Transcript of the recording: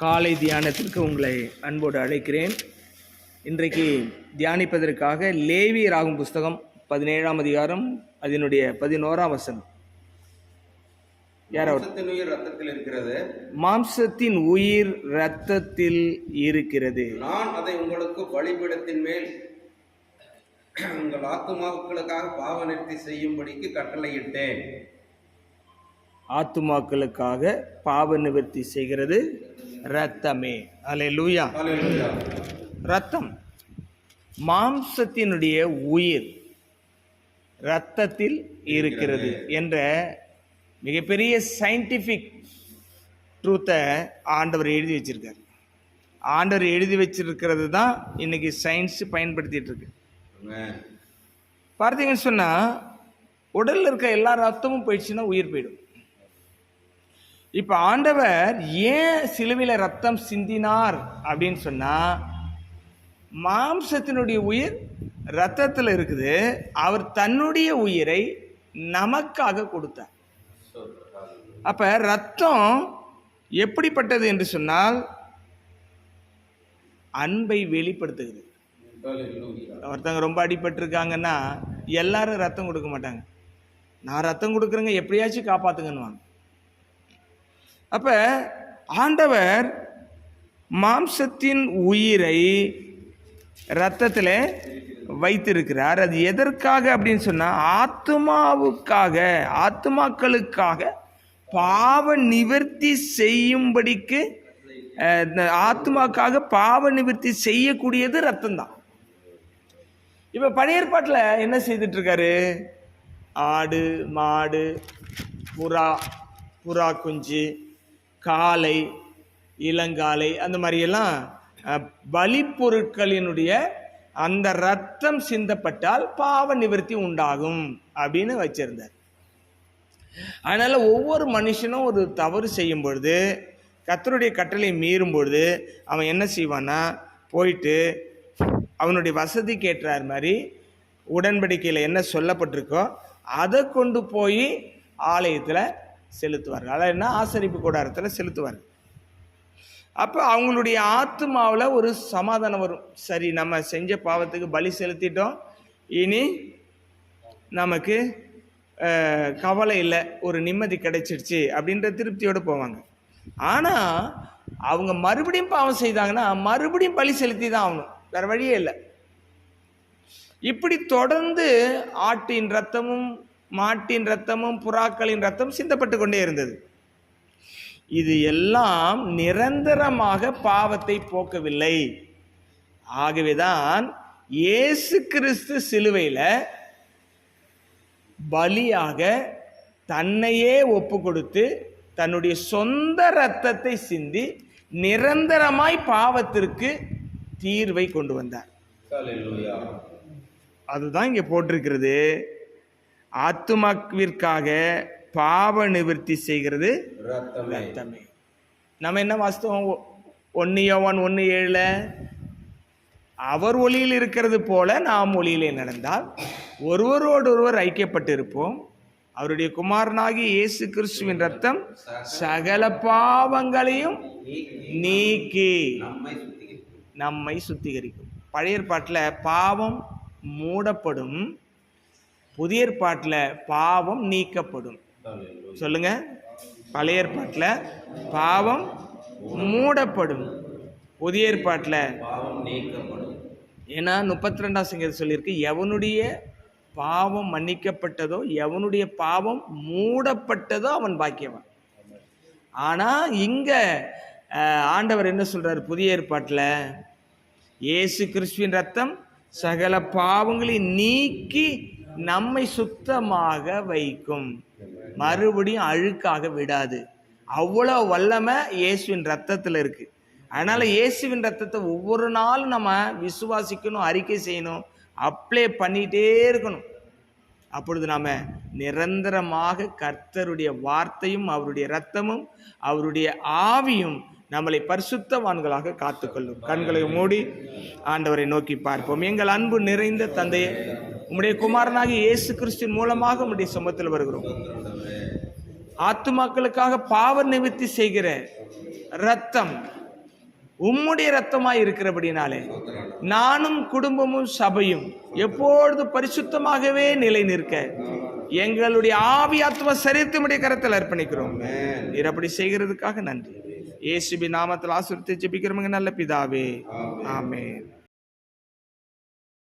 காலை தியானத்திற்கு உங்களை அன்போடு அழைக்கிறேன். இன்றைக்கு தியானிப்பதற்காக லேவி ராகும் புஸ்தகம் பதினேழாம் அதிகாரம் அதனுடைய பதினோராம் வசனம். யார் ரத்தத்தில் இருக்கிறது. மாம்சத்தின் உயிர் இரத்தத்தில் இருக்கிறது. நான் அதை உங்களுக்கு பலிபீடத்தின் மேல் உங்கள் ஆத்துமாக்களுக்காக பாவ நிறுத்தி செய்யும்படிக்கு கட்டளையிட்டேன். ஆத்துமாக்களுக்காக பாவ நிவர்த்தி செய்கிறது. இரத்தமே அலை லூயா. ரத்தம். மாம்சத்தினுடைய உயிர் இரத்தத்தில் இருக்கிறது என்ற மிகப்பெரிய சயின்டிஃபிக் ட்ரூத்தை ஆண்டவர் எழுதி வச்சிருக்கார். ஆண்டவர் எழுதி வச்சிருக்கிறது தான் இன்னைக்கு சயின்ஸ் பயன்படுத்திட்டு இருக்கு. பார்த்தீங்கன்னு சொன்னால் உடலில் இருக்க எல்லா ரத்தமும் போயிடுச்சுன்னா உயிர் போயிடும். இப்போ ஆண்டவர் ஏன் சிலுவையில் ரத்தம் சிந்தினார் அப்படின்னு சொன்னால் மாம்சத்தினுடைய உயிர் ரத்தத்தில் இருக்குது. அவர் தன்னுடைய உயிரை நமக்காக கொடுத்தார். அப்போ ரத்தம் எப்படிப்பட்டது என்று சொன்னால் அன்பை வெளிப்படுத்துகிறது. ஒருத்தங்க ஒருத்தவங்க ரொம்ப அடிபட்டிருக்காங்கன்னா எல்லாரும் ரத்தம் கொடுக்க மாட்டாங்க. நான் ரத்தம் கொடுக்குறேங்க எப்படியாச்சும் காப்பாத்துங்கன்னுவாங்க. அப்போ ஆண்டவர் மாம்சத்தின் உயிரை ரத்தத்தில் வைத்திருக்கிறார். அது எதற்காக அப்படின்னு சொன்னால் ஆத்மாவுக்காக ஆத்மாக்களுக்காக பாவ நிவர்த்தி செய்யும்படிக்கு இந்த ஆத்மாக்காக பாவ நிவர்த்தி செய்யக்கூடியது ரத்தம் தான் இப்போ பழைய ஏற்பாட்டில் என்ன செய்துட்ருக்காரு? ஆடு மாடு புறா புறா குஞ்சு காளை இளங்காலை அந்த மாதிரியெல்லாம் பலிப்பொருட்களினுடைய அந்த ரத்தம் சிந்தப்பட்டால் பாவ நிவர்த்தி உண்டாகும் அப்படின்னு வச்சிருந்தார். அதனால் ஒவ்வொரு மனுஷனும் ஒரு தவறு செய்யும் பொழுது கத்தருடைய கட்டளை மீறும் பொழுது அவன் என்ன செய்வான்னா போயிட்டு அவனுடைய வசதிக்கு ஏற்றார் மாதிரி உடன்படிக்கையில் என்ன சொல்லப்பட்டிருக்கோ அதை கொண்டு போய் ஆலயத்தில் செலுத்துவார்கள். அதாவது என்ன? ஆசரிப்பு கூடாரத்தில் செலுத்துவார்கள். அப்போ அவங்களுடைய ஆத்மாவில் ஒரு சமாதானம் வரும். சரி நம்ம செஞ்ச பாவத்துக்கு பலி செலுத்திட்டோம். இனி நமக்கு கவலை இல்லை. ஒரு நிம்மதி கிடைச்சிடுச்சு அப்படின்ற திருப்தியோடு போவாங்க. ஆனால் அவங்க மறுபடியும் பாவம் செய்தாங்கன்னா மறுபடியும் பலி செலுத்தி தான் ஆகணும். வேறு வழியே இல்லை. இப்படி தொடர்ந்து ஆட்டின் ரத்தமும் மாட்டின் ரத்தமும் புறாக்களின் ரத்தம் சிந்தப்பட்டு கொண்டே இருந்தது. இது எல்லாம் நிரந்தரமாக பாவத்தை போக்கவில்லை. ஆகவேதான் இயேசு கிறிஸ்து சிலுவையில் பலியாக தன்னையே ஒப்பு கொடுத்து தன்னுடைய சொந்த இரத்தத்தை சிந்தி நிரந்தரமாய் பாவத்திற்கு தீர்வை கொண்டு வந்தார். அதுதான் இங்கே போட்டிருக்கிறது. ஆத்துமாவிற்காக பாவ நிவர்த்தி செய்கிறது ரத்தமே நம்ம என்ன வாஸ்தவம் ஒன்று யோவான் ஒன்று ஏழில் அவர் ஒளியில் இருக்கிறது போல நாம் ஒளியிலே நடந்தால் ஒருவரோடு ஒருவர் ஐக்கியப்பட்டு இருப்போம் அவருடைய குமாரனாகி இயேசு கிறிஸ்துவின் ரத்தம் சகல பாவங்களையும் நீக்கி நம்மை சுத்திகரிக்கும். பழைய ஏற்பாட்டில் பாவம் மூடப்படும் புதிய ஏற்பாட்டில் பாவம் நீக்கப்படும். சொல்லுங்க. பழைய ஏற்பாட்டில் பாவம் மூடப்படும். புதிய ஏற்பாட்டில் பாவம் நீக்கப்படும். ஏன்னா முப்பத்தி ரெண்டாம் சங்கீதம் சொல்லியிருக்கு எவனுடைய பாவம் மன்னிக்கப்பட்டதோ எவனுடைய பாவம் மூடப்பட்டதோ அவன் பாக்கியவன். ஆனால் இங்கே ஆண்டவர் என்ன சொல்றார்? புதிய ஏற்பாட்டில் இயேசு கிறிஸ்துவின் ரத்தம் சகல பாவங்களை நீக்கி நம்மை சுத்தமாக வைக்கும். மறுபடியும் அழுக்காக விடாது. அவ்வளோ வல்லமை இயேசுவின் ரத்தத்தில் இருக்கு. அதனால் இயேசுவின் ரத்தத்தை ஒவ்வொரு நாளும் நம்ம விசுவாசிக்கணும் அறிக்கை செய்யணும் அப்ளை பண்ணிகிட்டே இருக்கணும். அப்பொழுது நாம் நிரந்தரமாக கர்த்தருடைய வார்த்தையும் அவருடைய ரத்தமும் அவருடைய ஆவியும் நம்மளை பரிசுத்தவான்களாக காத்துக்கொள்ளும். கண்களை மூடி ஆண்டவரை நோக்கி பார்ப்போம். எங்கள் அன்பு நிறைந்த தந்தையை உம்முடைய குமாரனாகிய இயேசு கிறிஸ்துவின் மூலமாக உம்முடைய சமத்தில் வருகிறோம். ஆத்துமாக்களுக்காக பாவ நிவர்த்தி செய்கிற ரத்தம் உம்முடைய ரத்தமாய் இருக்கிறபடினாலே நானும் குடும்பமும் சபையும் எப்பொழுது பரிசுத்தமாகவே நிலை நிற்க எங்களுடைய ஆவி ஆத்ம சரீரத்தினுடைய கரத்தில் அர்ப்பணிக்கிறோம். நீர் அப்படி செய்கிறதுக்காக நன்றி. இயேசுபி நாமத்தில் ஆசிரியத்தை ஜெபிக்கிறவங்க நல்ல பிதாவே. ஆமென்.